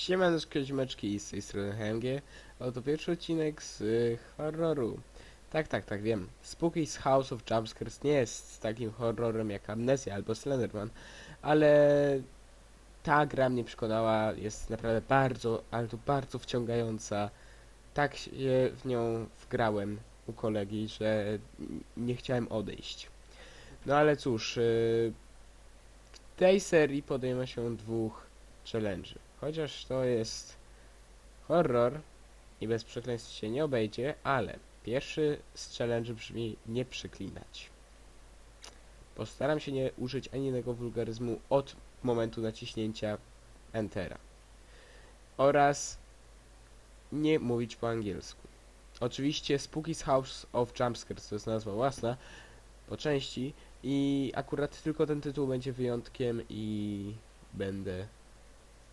Siemaneczko ziomeczki, z tej strony HMG. Oto pierwszy odcinek z y, horroru. Tak, tak, tak, wiem. Spooky's House of Jumpscares nie jest takim horrorem jak Amnesia albo Slenderman, ale ta gra mnie przekonała, jest naprawdę bardzo, ale to bardzo wciągająca. Tak się w nią wgrałem u kolegi, że nie chciałem odejść. No ale cóż, y, w tej serii podejmę się dwóch challenge'y. Chociaż to jest horror i bez przekleństw się nie obejdzie, ale pierwszy z challenge brzmi nie przeklinać. Postaram się nie użyć ani jednego wulgaryzmu od momentu naciśnięcia Entera. Oraz nie mówić po angielsku. Oczywiście Spooky's House of Jumpscares to jest nazwa własna, po części i akurat tylko ten tytuł będzie wyjątkiem i będę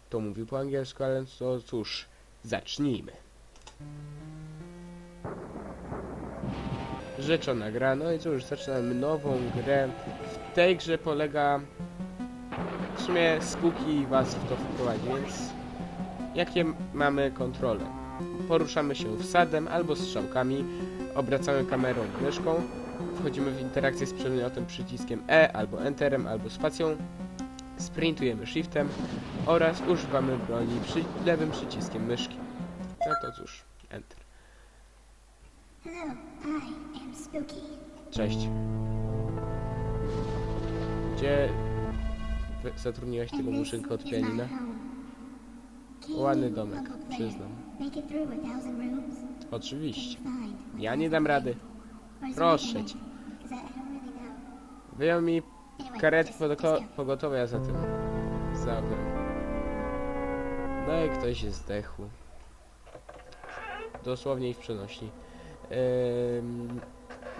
to mówił po angielsku, ale to cóż, zacznijmy. Rzeczona gra, no i cóż, zaczynamy nową grę. W tej grze polega... W sumie Spooky was w to wprowadzi, więc... Jakie mamy kontrole? Poruszamy się wsadem albo strzałkami, obracamy kamerą myszką, wchodzimy w interakcję z przedmiotem przyciskiem E albo Enterem albo spacją, sprintujemy shiftem oraz używamy broni przy lewym przyciskiem myszki. No to cóż, Enter. Cześć. Gdzie zatrudniłaś tego muszynka od pianina? Ładny domek, przyznam. Oczywiście. Ja nie dam rady. Proszę cię. Wyjął mi Go. pogotowia za tym. Za. No i ktoś zdechł. Dosłownie i w przenośni. Ym,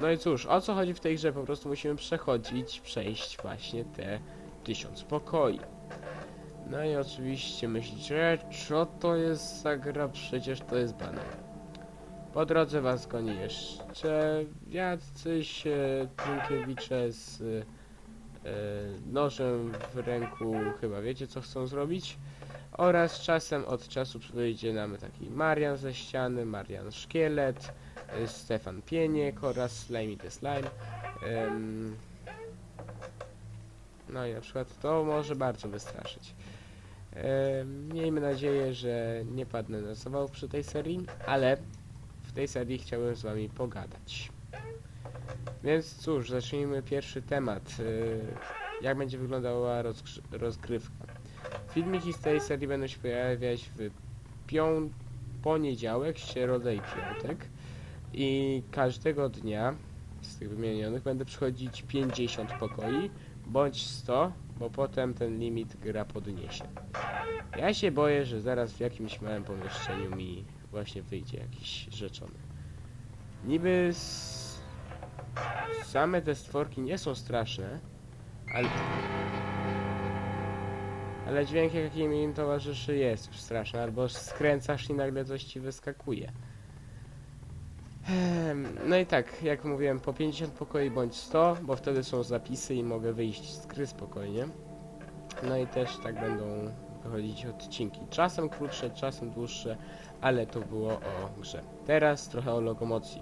no i cóż, o co chodzi w tej grze? Po prostu musimy przechodzić, przejść właśnie te tysiąc pokoi. No i oczywiście myślicie, co to jest za gra? Przecież to jest banal. Po drodze was goni jeszcze jacyś e, z e, nożem w ręku, chyba wiecie co chcą zrobić. Oraz czasem od czasu wyjdzie nam taki Marian ze ściany, Marian Szkielet, e, Stefan Pieniek oraz Slimy the Slime. No i na przykład to może bardzo wystraszyć. Miejmy nadzieję, że nie padnę na zawał przy tej serii, ale w tej serii chciałem z wami pogadać. Więc cóż, zacznijmy pierwszy temat. y, Jak będzie wyglądała rozgrywka? Filmiki z tej serii będą się pojawiać w pią poniedziałek, środę i piątek. I każdego dnia z tych wymienionych będę przychodzić 50 pokoi, bądź 100, bo potem ten limit gra podniesie. Ja się boję, że zaraz w jakimś małym pomieszczeniu mi właśnie wyjdzie jakiś rzeczony. Niby s- same te stworki nie są straszne, ale... Ale dźwięk jaki im towarzyszy jest już straszny, albo skręcasz i nagle coś ci wyskakuje. Ehm, No i tak, jak mówiłem, po 50 pokoi bądź 100, bo wtedy są zapisy i mogę wyjść z gry spokojnie. No i też tak będą wychodzić odcinki. Czasem krótsze, czasem dłuższe, ale to było o grze. Teraz trochę o lokomocji.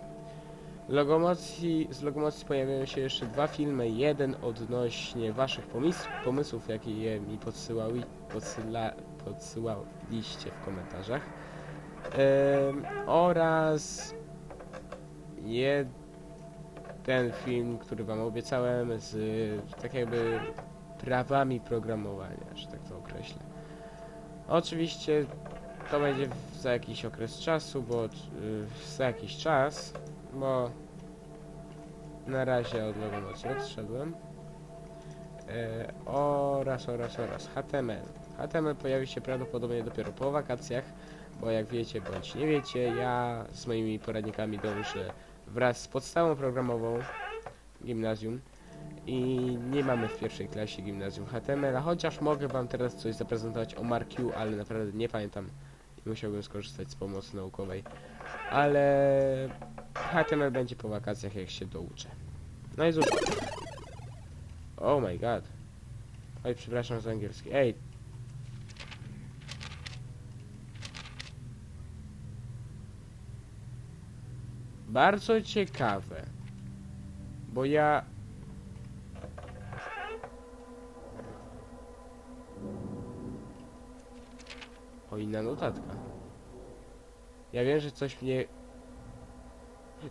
Logomocji, z lokomocji pojawiają się jeszcze dwa filmy. Jeden odnośnie waszych pomysł, pomysłów, jakie mi podsyłały, podsyła, podsyłaliście w komentarzach. Oraz jeden film, który wam obiecałem z tak jakby prawami programowania, że tak to określę. Oczywiście to będzie za jakiś okres czasu, bo y, za jakiś czas, bo na razie od logomocji odszedłem. E, oraz, oraz, oraz HTML. HTML pojawi się prawdopodobnie dopiero po wakacjach, bo jak wiecie bądź nie wiecie, ja z moimi poradnikami dążę wraz z podstawą programową gimnazjum i nie mamy w pierwszej klasie gimnazjum HTML, chociaż mogę wam teraz coś zaprezentować o MarQ, ale naprawdę nie pamiętam musiałbym skorzystać z pomocy naukowej, ale HTML będzie po wakacjach, jak się douczę. No i zuż... Oh my god. Oj, przepraszam za angielski. Ej! Bardzo ciekawe, bo ja O, inna notatka. Ja wiem, że coś mnie...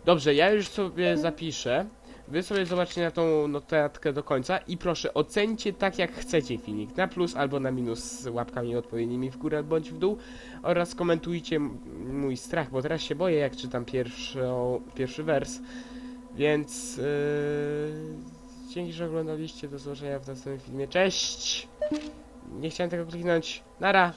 Dobrze, ja już sobie zapiszę. Wy sobie zobaczcie na tą notatkę do końca i proszę ocencie tak jak chcecie filmik, na plus albo na minus z łapkami odpowiednimi w górę bądź w dół oraz komentujcie mój strach, bo teraz się boję jak czytam pierwszą, pierwszy wers, więc yy, dzięki, że oglądaliście, do zobaczenia w następnym filmie, cześć! Nie chciałem tego kliknąć, nara!